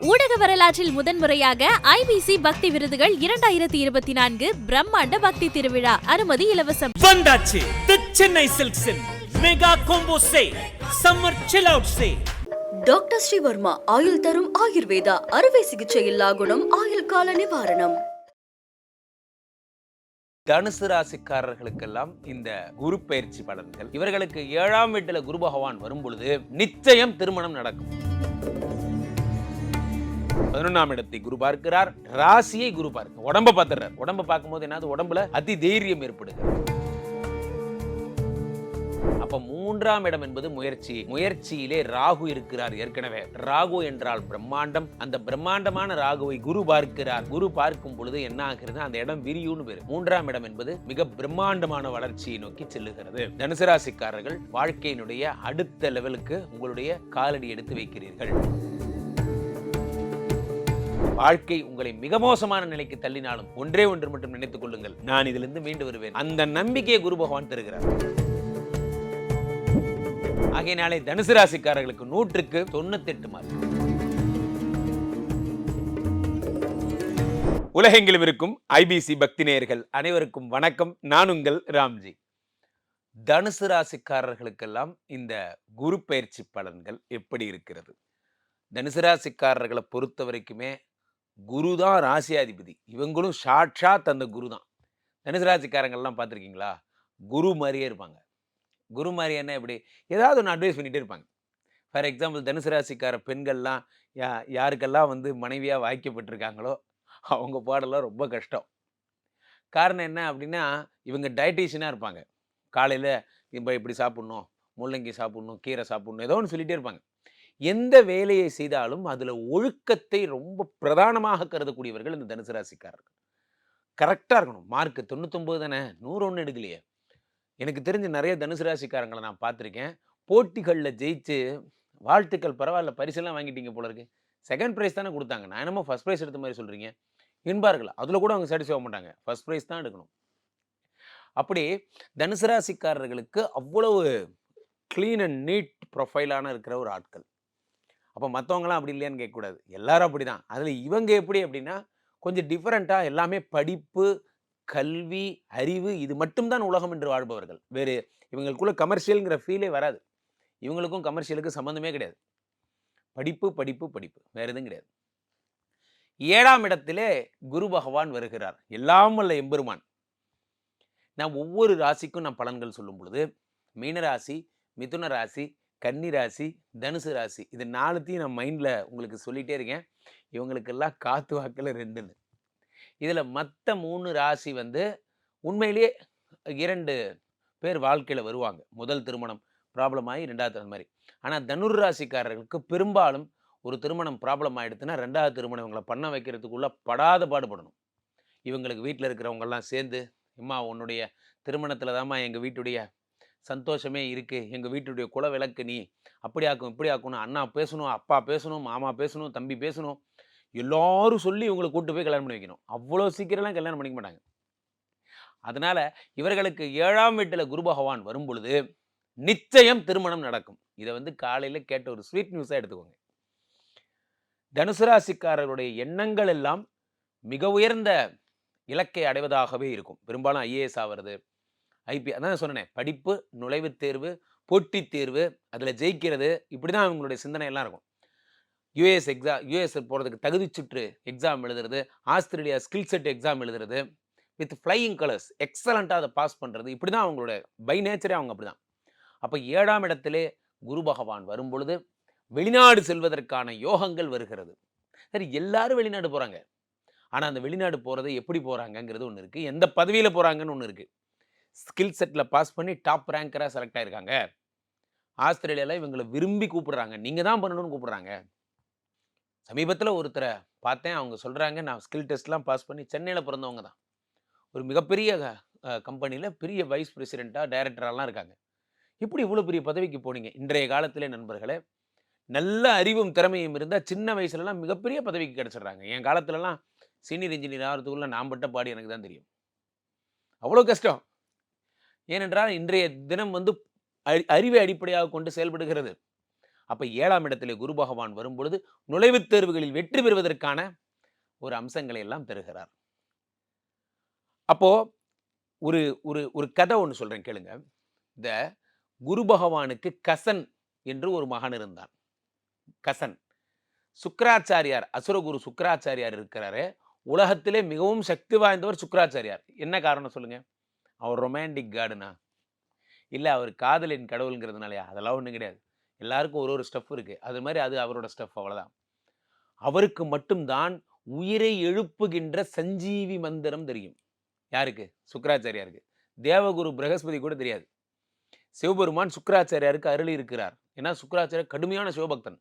ஊடக வரலாற்றில் முதன்முறையாக ஐபிசி பக்தி விருதுகள் இரண்டாயிரத்தி இருபத்தி நான்கு பிரம்மாண்ட பக்தி திருவிழா. அனுமதி இலவசம். வந்தாச்சு. The Chennai சில்க்ஸின் mega combo say summer chill out say doctor Srivarma ஆயுள் தரும் ஆயுர்வேதா அறுவை சிகிச்சை இல்லா குணம் ஆயுள் கால நிவாரணம். தனுசு ராசிக்காரர்களுக்கெல்லாம் இந்த குரு பயிற்சி பலன்கள். இவர்களுக்கு ஏழாம் வீட்டுல குரு பகவான் வரும் பொழுது நிச்சயம் திருமணம் நடக்கும். பதினொன்றாம் இடத்தை குரு பார்க்கிறார். ராசியை குரு பார்க்க உடம்பை பார்த்துறார் உடம்ப பார்க்கும்போது என்னது? உடம்புல அதி தைரியம் ஏற்படுது அப்ப மூன்றாம் இடம் என்பது முயற்சி. முயற்சியிலே ராகு இருக்கிறார் ஏற்கனவே. ராகு என்றால் பிரம்மாண்டம். அந்த பிரம்மாண்டமான ராகுவை குரு பார்க்கிறார். குரு பார்க்கும் பொழுது என்ன ஆகிறது? அந்த இடம் விரியும்னு பேரு. மூன்றாம் இடம் என்பது மிக பிரம்மாண்டமான வளர்ச்சியை நோக்கி செல்லுகிறது. தனசுராசிக்காரர்கள் வாழ்க்கையினுடைய அடுத்த லெவலுக்கு உங்களுடைய காலடி எடுத்து வைக்கிறீர்கள். வாழ்க்கை உங்களை மிக மோசமான நிலைக்கு தள்ளினாலும் ஒன்றே ஒன்று மட்டும் நினைத்துக் கொள்ளுங்கள். நான் இதிலிருந்து மீண்டு வருவேன். அந்த நம்பிக்கையை குரு பகவான் தருகிறார். ஆகையினாலே தனுசு ராசிக்காரர்களுக்கு நூற்றுக்கு தொண்ணூத்தெட்டு மார்க். உலகெங்கிலும் இருக்கும் ஐபிசி பக்தி நேயர்கள் அனைவருக்கும் வணக்கம். நான் உங்கள் ராம்ஜி. தனுசு ராசிக்காரர்களுக்கெல்லாம் இந்த குரு பயிற்சி பலன்கள் எப்படி இருக்கிறது? தனுசு ராசிக்காரர்களை பொறுத்த வரைக்குமே குரு தான் ராசியாதிபதி. இவங்களும் சாட்சாத் அந்த குரு தான். தனுசு ராசிக்காரங்கள்லாம் பார்த்துருக்கீங்களா? குரு மாதிரியே இருப்பாங்க. குரு மாதிரி என்ன எப்படி? ஏதாவது ஒன்று அட்வைஸ் பண்ணிகிட்டே இருப்பாங்க. ஃபார் எக்ஸாம்பிள் தனுசு ராசிக்கார பெண்கள்லாம் யா யாருக்கெல்லாம் வந்து மனைவியாக வாய்க்கப்பட்டிருக்காங்களோ அவங்க பாடலாம் ரொம்ப கஷ்டம். காரணம் என்ன அப்படின்னா இவங்க டயட்டீஷியனாக இருப்பாங்க. காலையில் இப்போ இப்படி சாப்பிட்ணும் முள்ளங்கி சாப்பிட்ணும் கீரை சாப்பிட்ணும் ஏதோ ஒன்று சொல்லிகிட்டே இருப்பாங்க. எந்த வேலையை செய்தாலும் அதில் ஒழுக்கத்தை ரொம்ப பிரதானமாக கருதக்கூடியவர்கள் இந்த தனுசு ராசிக்காரர்கள். கரெக்டாக இருக்கணும். மார்க் தொண்ணூத்தொம்பது தானே? நூறு ஒன்று எடுக்கலையே. எனக்கு தெரிஞ்ச நிறைய தனுசு ராசிக்காரங்களை நான் பார்த்துருக்கேன். போட்டிகளில் ஜெயிச்சு வாழ்த்துக்கள் பரவாயில்ல பரிசெல்லாம் வாங்கிட்டீங்க போல இருக்கு. செகண்ட் ப்ரைஸ் தானே கொடுத்தாங்க. நான் என்னமோ ஃபர்ஸ்ட் ப்ரைஸ் எடுத்த மாதிரி சொல்கிறீங்க என்பார்கள் அதில் கூட அவங்க சாட்டிஸ்ஃபை ஆக மாட்டாங்க. ஃபர்ஸ்ட் ப்ரைஸ் தான் எடுக்கணும். அப்படி தனுசு ராசிக்காரர்களுக்கு அவ்வளவு க்ளீன் அண்ட் நீட் ப்ரொஃபைலான இருக்கிற ஒரு ஆட்கள். அப்போ மற்றவங்களாம் அப்படி இல்லையான்னு கேட்கக்கூடாது. எல்லாரும் அப்படி தான் அதில் இவங்க எப்படி அப்படின்னா கொஞ்சம் டிஃப்ரெண்ட்டாக எல்லாமே படிப்பு கல்வி அறிவு இது மட்டும்தான் உலகம் என்று வாழ்பவர்கள். வேறு இவங்களுக்குள்ள கமர்ஷியலுங்கிற ஃபீலே வராது. இவங்களுக்கும் கமர்ஷியலுக்கு சம்மந்தமே கிடையாது. படிப்பு படிப்பு படிப்பு. வேறு எதுவும் கிடையாது. ஏழாம் இடத்திலே குரு பகவான் வருகிறார். எல்லாம் வல்ல எம்பெருமான். நான் ஒவ்வொரு ராசிக்கும் நான் பலன்கள் சொல்லும் பொழுது மீனராசி மிதுன ராசி கன்னி ராசி தனுசு ராசி. இது நாலுத்தையும் நான் மைண்டில் உங்களுக்கு சொல்லிகிட்டே இருக்கேன். இவங்களுக்கெல்லாம் காத்து வாக்கில் ரெண்டுன்னு. இதில் மற்ற மூணு ராசி வந்து உண்மையிலேயே இரண்டு பேர் வாழ்க்கையில் வருவாங்க. முதல் திருமணம் ப்ராப்ளம் ஆகி ரெண்டாவது அந்த மாதிரி. ஆனால் தனுர் ராசிக்காரர்களுக்கு பெரும்பாலும் ஒரு திருமணம் ப்ராப்ளம் ஆகிடுதுன்னா ரெண்டாவது திருமணம் இவங்களை பண்ண வைக்கிறதுக்குள்ள படாத பாடுபடணும். இவங்களுக்கு வீட்டில் இருக்கிறவங்கெல்லாம் சேர்ந்து அம்மா உன்னுடைய திருமணத்தில் தாம்மா எங்கள் வீட்டுடைய சந்தோஷமே இருக்குது எங்கள் வீட்டுடைய குல விளக்கு நீ அப்படி ஆக்கும் இப்படி ஆக்கணும் அண்ணா பேசணும் அப்பா பேசணும் மாமா பேசணும் தம்பி பேசணும். எல்லாரும் சொல்லி இவங்களை கூட்டு போய் கல்யாணம் பண்ணி வைக்கணும். அவ்வளோ சீக்கிரம்லாம் கல்யாணம் பண்ணிக்க மாட்டாங்க. அதனால் இவர்களுக்கு ஏழாம் வீட்டில் குரு பகவான் வரும் பொழுது நிச்சயம் திருமணம் நடக்கும். இதை வந்து காலையில் கேட்ட ஒரு ஸ்வீட் நியூஸாக எடுத்துக்கோங்க. தனுசு ராசிக்காரருடைய எண்ணங்கள் எல்லாம் மிக உயர்ந்த இலக்கை அடைவதாகவே இருக்கும். பெரும்பாலும் ஐஏஎஸ் ஆகிறது ஐபி அதான் சொன்னேன் படிப்பு நுழைவுத் தேர்வு போட்டித் தேர்வு அதில் ஜெயிக்கிறது இப்படி தான் அவங்களுடைய சிந்தனை எல்லாம் இருக்கும் யூஎஸ் எக்ஸாம் யூஎஸ் போகிறதுக்கு தகுதி சுற்று எக்ஸாம் எழுதுறது ஆஸ்திரேலியா ஸ்கில் செட் எக்ஸாம் எழுதுறது வித் ஃப்ளையிங் கலர்ஸ் எக்ஸலண்ட்டாக அதை பாஸ் பண்ணுறது இப்படி தான் அவங்களோட பை நேச்சரே அவங்க அப்படி தான் அப்போ ஏழாம் இடத்திலே குரு பகவான் வரும் பொழுது வெளிநாடு செல்வதற்கான யோகங்கள் வருகிறது. சரி எல்லாரும் வெளிநாடு போகிறாங்க ஆனால் அந்த வெளிநாடு போகிறது எப்படி போகிறாங்கங்கிறது ஒன்று இருக்குது எந்த பதவியில் போகிறாங்கன்னு ஒன்று இருக்குது ஸ்கில் செட்டில் பாஸ் பண்ணி டாப் ரேங்கராக செலக்ட் ஆயிருக்காங்க. ஆஸ்திரேலியாவில் இவங்களை விரும்பி கூப்பிடுறாங்க. நீங்கள் தான் பண்ணணும்னு கூப்பிடுறாங்க. சமீபத்தில் ஒருத்தரை பார்த்தேன். அவங்க சொல்கிறாங்க நான் ஸ்கில் டெஸ்ட்லாம் பாஸ் பண்ணி சென்னையில் பிறந்தவங்க தான். ஒரு மிகப்பெரிய கம்பெனியில் பெரிய வைஸ் பிரசிடெண்ட்டாக டைரக்டராலாம் இருக்காங்க. இப்படி இவ்வளோ பெரிய பதவிக்கு போனீங்க? இன்றைய காலத்திலே நண்பர்களே நல்ல அறிவும் திறமையும் இருந்தால் சின்ன வயசுலலாம் மிகப்பெரிய பதவிக்கு கிடச்சிடுறாங்க. என் காலத்துலலாம் சீனியர் இன்ஜினியர் ஆகிறதுக்குள்ளே நான் பட்ட பாடி எனக்கு தான் தெரியும். அவ்வளோ கஷ்டம். ஏனென்றால் இன்றைய தினம் வந்து அறி அறிவை அடிப்படையாக கொண்டு செயல்படுகிறது. அப்போ ஏழாம் இடத்திலே குரு பகவான் வரும்பொழுது நுழைவுத் தேர்வுகளில் வெற்றி பெறுவதற்கான ஒரு அம்சங்களை எல்லாம் பெறுகிறார். அப்போ ஒரு ஒரு ஒரு கதை ஒன்று சொல்கிறேன் கேளுங்க. இந்த குரு பகவானுக்கு கசன் என்று ஒரு மகன் இருந்தான். கசன். சுக்கராச்சாரியார் அசுரகுரு சுக்கராச்சாரியார் இருக்கிறாரு. உலகத்திலே மிகவும் சக்தி வாய்ந்தவர் சுக்கராச்சாரியார். என்ன காரணம் சொல்லுங்கள் அவர் ரொமான்டிக் கார்டுனா இல்லை அவர் காதலின் கடவுளுங்கிறதுனாலயா? அதெல்லாம் ஒன்றும் கிடையாது. எல்லாருக்கும் ஒரு ஒரு ஸ்டெப் இருக்குது அது மாதிரி அது அவரோட ஸ்டெப் அவ்வளோதான் அவருக்கு மட்டும்தான் உயிரை எழுப்புகின்ற சஞ்சீவி மந்திரம் தெரியும். யாருக்கு? சுக்கராச்சாரியாருக்கு. தேவகுரு பிரகஸ்பதி கூட தெரியாது. சிவபெருமான் சுக்கராச்சாரியாருக்கு அருளி இருக்கிறார். ஏன்னா சுக்கராச்சாரியர் கடுமையான சிவபக்தன்.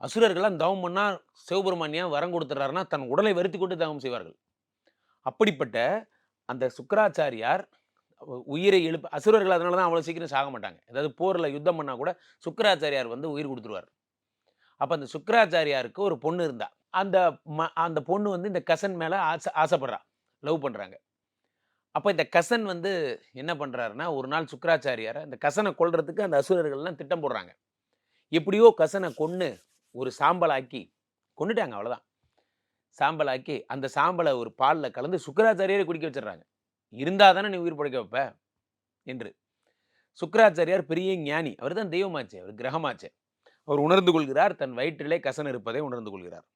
அசுரர்கள்லாம் தவம் பண்ணா சிவபெருமான் ஏன் வரம் கொடுத்துட்றாருன்னா தன் உடலை வருத்தி கொண்டு தவம் செய்வார்கள். அப்படிப்பட்ட அந்த சுக்கராச்சாரியார் உயிரை எழுப்பு அசுரர்கள் அதனால தான் அவ்வளோ சீக்கிரம் சாக மாட்டாங்க. அதாவது போரில் யுத்தம் பண்ணால் கூட சுக்கராச்சாரியார் வந்து உயிர் கொடுத்துருவார். அப்போ அந்த சுக்கராச்சாரியாருக்கு ஒரு பொண்ணு இருந்தா. அந்த ம அந்த பொண்ணு வந்து இந்த கசன் மேலே ஆசை ஆசைப்படுறா. லவ் பண்ணுறாங்க அப்போ இந்த கசன் வந்து என்ன பண்ணுறாருன்னா ஒரு நாள் சுக்கராச்சாரியாரை இந்த கசனை கொள்றதுக்கு அந்த அசுரர்கள்லாம் திட்டம் போடுறாங்க. எப்படியோ கசனை கொன்று ஒரு சாம்பலாக்கி கொண்டுட்டாங்க அவ்வளோதான் சாம்பலாக்கி அந்த சாம்பலை ஒரு பாலில் கலந்து சுக்கராச்சாரியரை குடிக்க வச்சிடுறாங்க இருந்தால் தானே நீ உயிர் பிழைக்க வைப்ப? என்று. சுக்கராச்சாரியார் பெரிய ஞானி. அவர் தான் தெய்வமாச்சே அவர் கிரகமாச்சே. அவர் உணர்ந்து கொள்கிறார் தன் வயிற்றிலே கசன் இருப்பதை உணர்ந்து கொள்கிறார்.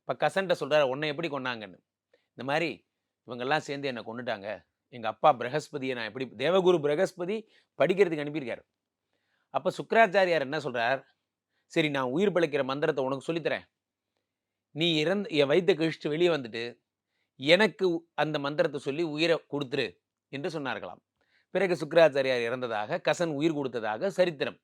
இப்போ கசன்ட்ட சொல்கிறார் உன்னை எப்படி கொன்னாங்கன்னு? இந்த மாதிரி இவங்கெல்லாம் சேர்ந்து என்னை கொண்டுட்டாங்க எங்கள் அப்பா பிரகஸ்பதியை நான் எப்படி தேவகுரு பிரகஸ்பதி படிக்கிறதுக்கு அனுப்பியிருக்காரு. அப்போ சுக்கராச்சாரியார் என்ன சொல்கிறார் சரி நான் உயிர் பிழைக்கிற மந்திரத்தை உனக்கு சொல்லித்தரேன். நீ இறந்து என் வயிற்றை கழிச்சுட்டு வெளியே வந்துட்டு எனக்கு அந்த மந்திரத்தை சொல்லி உயிரை கொடுத்துரு என்று சொன்னார்களாம். பிறகு சுக்கராச்சாரியார் இறந்ததாக கசன் உயிர் கொடுத்ததாக சரித்திரம்.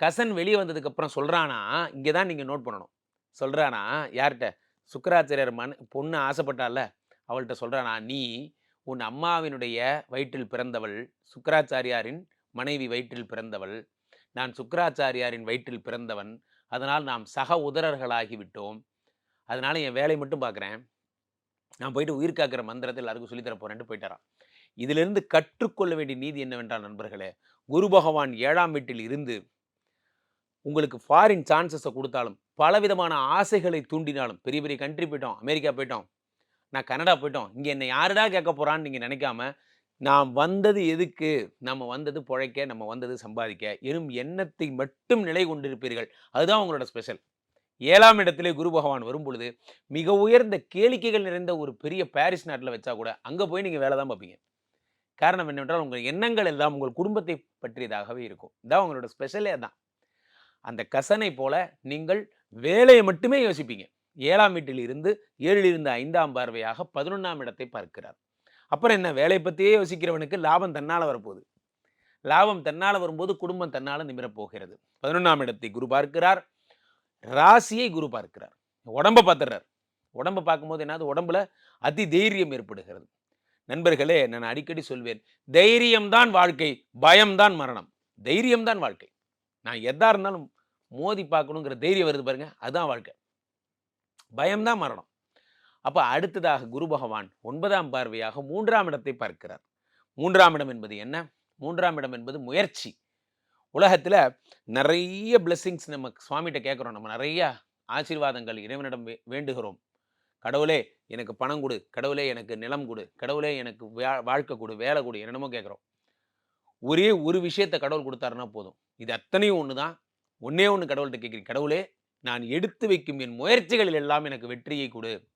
கசன் வெளியே வந்ததுக்கப்புறம் சொல்கிறானா இங்கே தான் நீங்கள் நோட் பண்ணணும். சொல்கிறானா யார்கிட்ட சுக்கராச்சாரியார் மன பொண்ணு ஆசைப்பட்டால அவள்கிட்ட சொல்கிறானா நீ உன் அம்மாவினுடைய வயிற்றில் பிறந்தவள் சுக்கராச்சாரியாரின் மனைவி வயிற்றில் பிறந்தவள் நான் சுக்கராச்சாரியாரின் வயிற்றில் பிறந்தவன் அதனால் நாம் சக உதரர்களாகிவிட்டோம். அதனால் என் வேலையை மட்டும் பார்க்குறேன் நான் போயிட்டு உயிர் காக்கிற மந்திரத்தை எல்லாருக்கும் சொல்லித்தர போகிறேன்ட்டு போயிட்டாரான் இதிலிருந்து கற்றுக்கொள்ள வேண்டிய நீதி என்னவென்றால் நண்பர்களே குரு பகவான் ஏழாம் வீட்டில் இருந்து உங்களுக்கு ஃபாரின் சான்சஸை கொடுத்தாலும் பலவிதமான ஆசைகளை தூண்டினாலும் பெரிய பெரிய கண்ட்ரி போயிட்டோம் அமெரிக்கா போயிட்டோம் நான் கனடா போயிட்டோம் இங்கே என்னை யாருடா கேட்க போகிறான்னு நீங்கள் நினைக்காம நாம் வந்தது எதுக்கு? நம்ம வந்தது பிழைக்க நம்ம வந்தது சம்பாதிக்க எனும் எண்ணத்தை மட்டும் நிலை கொண்டிருப்பீர்கள். அதுதான் உங்களோட ஸ்பெஷல் ஏழாம் இடத்திலே குரு பகவான் வரும் பொழுது மிக உயர்ந்த கேளிக்கைகள் நிறைந்த ஒரு பெரிய பாரிஸ் நாட்டில் வச்சா கூட அங்கே போய் நீங்கள் வேலை தான் பார்ப்பீங்க. காரணம் என்னவென்றால் உங்கள் எண்ணங்கள் எல்லாம் உங்கள் குடும்பத்தை பற்றியதாகவே இருக்கும். இதான் உங்களோட ஸ்பெஷலே தான் அந்த கசனை போல நீங்கள் வேலையை மட்டுமே யோசிப்பீங்க. ஏழாம் வீட்டில் இருந்து ஏழிலிருந்து ஐந்தாம் பார்வையாக பதினொன்றாம் இடத்தை பார்க்கிறார். அப்புறம் என்ன? வேலை பற்றியே யோசிக்கிறவனுக்கு லாபம் தன்னால் வரப்போகுது. லாபம் தன்னால் வரும்போது குடும்பம் தன்னால் நிமிரப் போகிறது. பதினொன்றாம் இடத்தை குரு பார்க்கிறார். ராசியை குரு பார்க்கிறார். உடம்பை பார்த்துறார் உடம்ப பார்க்கும்போது என்னது? உடம்புல அதி தைரியம் ஏற்படுகிறது. நண்பர்களே நான் அடிக்கடி சொல்வேன் தைரியம்தான் வாழ்க்கை பயம்தான் மரணம். தைரியம்தான் வாழ்க்கை. நான் எதா இருந்தாலும் மோதி பார்க்கணுங்கிற தைரியம் வருது பாருங்க அதுதான் வாழ்க்கை. பயம்தான் மரணம். அப்போ அடுத்ததாக குரு பகவான் ஒன்பதாம் பார்வையாக மூன்றாம் இடத்தை பார்க்கிறார். மூன்றாம் இடம் என்பது என்ன? மூன்றாம் இடம் என்பது முயற்சி. உலகத்தில் நிறைய பிளெஸ்ஸிங்ஸ் நம்ம சுவாமிகிட்ட கேட்குறோம். நம்ம நிறைய ஆசீர்வாதங்கள் இறைவனிடம் வே- வேண்டுகிறோம். கடவுளே எனக்கு பணம் கொடு. கடவுளே எனக்கு நிலம் கொடு. கடவுளே எனக்கு வா- வாழ்க்கை கொடு வேலை கொடு என்னென்னமோ கேட்குறோம். ஒரே ஒரு விஷயத்தை கடவுள் கொடுத்தாருன்னா போதும். இது அத்தனையும் ஒன்று தான் ஒன்றே ஒன்று கடவுள்கிட்ட கேட்குறேன். கடவுளே நான் எடுத்து வைக்கும் என் முயற்சிகளில் எல்லாம் எனக்கு வெற்றியை கொடு.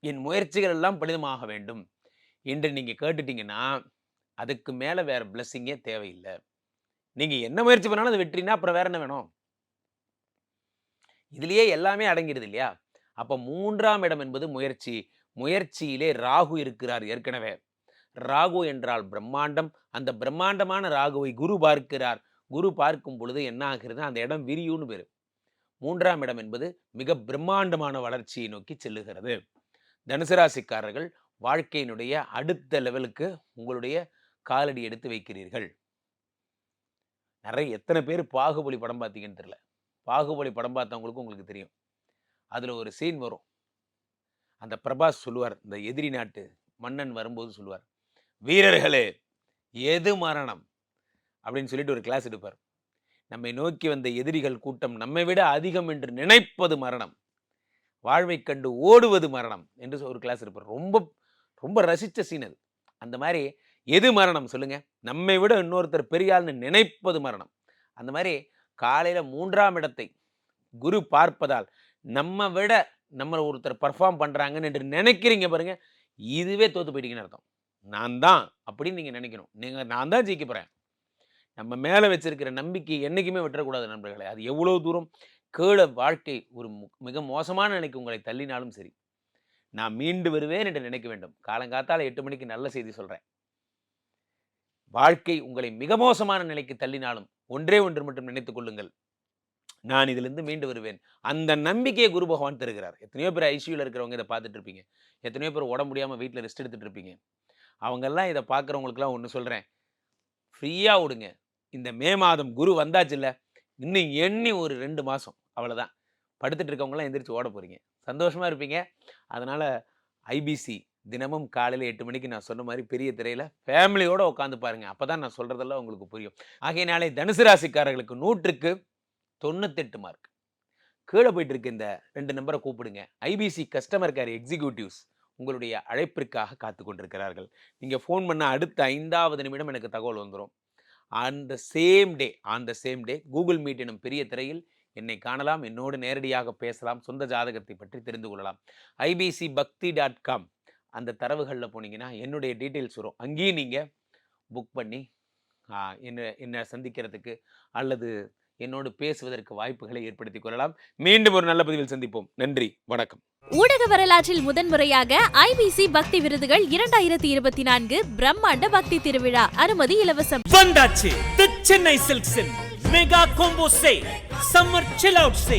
என் முயற்சிகள் எல்லாம் பலிதமாக வேண்டும். என்று நீங்கள் கேட்டுட்டீங்கன்னா அதுக்கு மேலே வேறு பிளஸ்ஸிங்கே தேவையில்லை. நீங்கள் என்ன முயற்சி பண்ணாலும் அது வெற்றினா அப்புறம் வேற என்ன வேணும்? இதுலேயே எல்லாமே அடங்கிடுது இல்லையா? அப்போ மூன்றாம் இடம் என்பது முயற்சி. முயற்சியிலே ராகு இருக்கிறார் ஏற்கனவே. ராகு என்றால் பிரம்மாண்டம். அந்த பிரம்மாண்டமான ராகுவை குரு பார்க்கிறார். குரு பார்க்கும் பொழுது என்ன ஆகிறது அந்த இடம் விரியுன்னு பேர். மூன்றாம் இடம் என்பது மிக பிரம்மாண்டமான வளர்ச்சியை நோக்கி செல்லுகிறது. தனுசு ராசிக்காரர்கள் வாழ்க்கையினுடைய அடுத்த லெவலுக்கு உங்களுடைய காலடி எடுத்து வைக்கிறீர்கள். நிறைய எத்தனை பேர் பாகுபலி படம் பார்த்தீங்கன்னு தெரில பாகுபலி படம் பார்த்தவங்களுக்கும் உங்களுக்கு தெரியும். அதில் ஒரு சீன் வரும். அந்த பிரபாஸ் சொல்லுவார் இந்த எதிரி நாட்டு மன்னன் வரும்போது சொல்லுவார் வீரர்களே எது மரணம்? அப்படின்னு சொல்லிட்டு ஒரு கிளாஸ் எடுப்பார். நம்மை நோக்கி வந்த எதிரிகள் கூட்டம் நம்மை விட அதிகம் என்று நினைப்பது மரணம். வாழ்வை கண்டு ஓடுவது மரணம் என்று ஒரு கிளாஸ் இருப்பார் ரொம்ப ரொம்ப ரசித்த சீன் அது. அந்த மாதிரி எது மரணம் சொல்லுங்க? நம்மை விட இன்னொருத்தர் பெரியாள்னு நினைப்பது மரணம். அந்த மாதிரி காலையில் மூன்றாம் இடத்தை குரு பார்ப்பதால் நம்ம விட நம்மளை ஒருத்தர் பர்ஃபார்ம் பண்ணுறாங்கன்னு என்று நினைக்கிறீங்க பாருங்கள் இதுவே தோத்து போயிட்டீங்கன்னு அர்த்தம். நான் தான் அப்படின்னு நீங்கள் நினைக்கணும். நீங்கள் நான் தான் ஜெயிக்க போகிறேன் நம்ம மேலே வச்சிருக்கிற நம்பிக்கை என்றைக்குமே விட்டுறக்கூடாது நண்பர்களே. அது எவ்வளோ தூரம் கேட வாழ்க்கை ஒரு மு- மிக மோசமான நிலைக்கு உங்களை தள்ளினாலும் சரி நான் மீண்டு வருவேன் என்று நினைக்க வேண்டும். காலங்காத்தால் எட்டு மணிக்கு நல்ல செய்தி சொல்கிறேன் வாழ்க்கை உங்களை மிக மோசமான நிலைக்கு தள்ளினாலும் ஒன்றே ஒன்று மட்டும் நினைத்துக் கொள்ளுங்கள். நான் இதிலிருந்து மீண்டு வருவேன். அந்த நம்பிக்கையை குரு பகவான் தருகிறார். எத்தனையோ பேர் ஐசியூவில் இருக்கிறவங்க இதை பார்த்துட்டு இருப்பீங்க. எத்தனையோ பேர் உடம்பு முடியாமல் வீட்டில் ரெஸ்ட் எடுத்துட்டு இருப்பீங்க. அவங்கெல்லாம் இதை பார்க்குறவங்களுக்குலாம் ஒன்று சொல்கிறேன் ஃப்ரீயாக விடுங்க. இந்த மே மாதம் குரு வந்தாச்சு இல்லை இன்னும் எண்ணி ஒரு ரெண்டு மாதம் அவ்வளோதான் படுத்துட்டு இருக்கவங்களாம் எந்திரிச்சு ஓட போகிறீங்க சந்தோஷமாக இருப்பீங்க. அதனால் ஐபிசி தினமும் காலையில் எட்டு மணிக்கு நான் சொன்ன மாதிரி பெரிய திரையில் ஃபேமிலியோடு உட்காந்து பாருங்கள் அப்போ தான் நான் சொல்கிறதெல்லாம் உங்களுக்கு புரியும். ஆகையினாலே தனுசு ராசிக்காரர்களுக்கு நூற்றுக்கு தொண்ணூத்தெட்டு மார்க் கீழே போயிட்டு இருக்க இந்த ரெண்டு நம்பரை கூப்பிடுங்க. ஐபிசி கஸ்டமர் கேர் எக்ஸிக்யூட்டிவ்ஸ் உங்களுடைய அழைப்பிற்காக காத்து கொண்டிருக்கிறார்கள். நீங்கள் ஃபோன் பண்ண அடுத்த ஐந்தாவது நிமிடம் எனக்கு தகவல் வந்துடும் on the same day on the same day Google Meet எனும் பெரிய திரையில் என்னை காணலாம் என்னோடு நேரடியாக பேசலாம் சொந்த ஜாதகத்தை பற்றி தெரிந்து கொள்ளலாம். ஐபிசி பக்தி டாட் காம் அந்த தரவுகளில் போனீங்கன்னா என்னுடைய டீட்டெயில்ஸ் வரும். அங்கேயும் நீங்கள் புக் பண்ணி என்ன என்னை சந்திக்கிறதுக்கு அல்லது என்னோடு பேசுவதற்கு வாய்ப்புகளை ஏற்படுத்திக் கொள்ளலாம். மீண்டும் ஒரு நல்ல பதிவில் சந்திப்போம். நன்றி வணக்கம். ஊடக வரலாற்றில் முதன்முறையாக ஐபிசி பக்தி விருதுகள் இரண்டாயிரத்தி இருபத்தி நான்கு பிரம்மாண்ட பக்தி திருவிழா. அனுமதி இலவசம். வந்தாச்சு. The Chennai சில்க்ஸின். Mega combo say summer chill out say